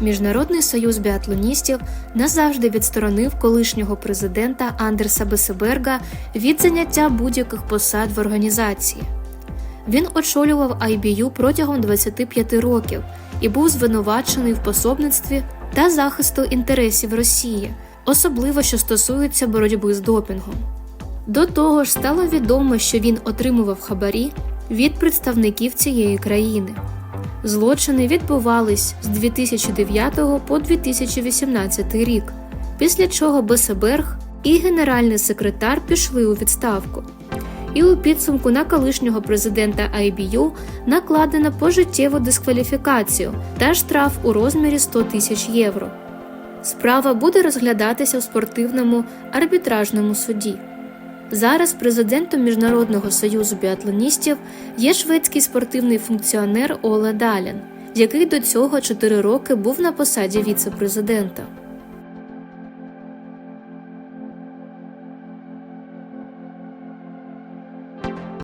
Міжнародний союз біатлоністів назавжди відсторонив колишнього президента Андерса Бесеберга від заняття будь-яких посад в організації. Він очолював IBU протягом 25 років і був звинувачений в пособництві та захисту інтересів Росії, особливо що стосується боротьби з допінгом. До того ж, стало відомо, що він отримував хабарі від представників цієї країни. Злочини відбувались з 2009 по 2018 рік, після чого Бесеберг і генеральний секретар пішли у відставку. І у підсумку на колишнього президента IBU накладено пожиттєву дискваліфікацію та штраф у розмірі 100 тисяч євро. Справа буде розглядатися в спортивному арбітражному суді. Зараз президентом Міжнародного союзу біатлоністів є шведський спортивний функціонер Оле Далін, який до цього 4 роки був на посаді віце-президента.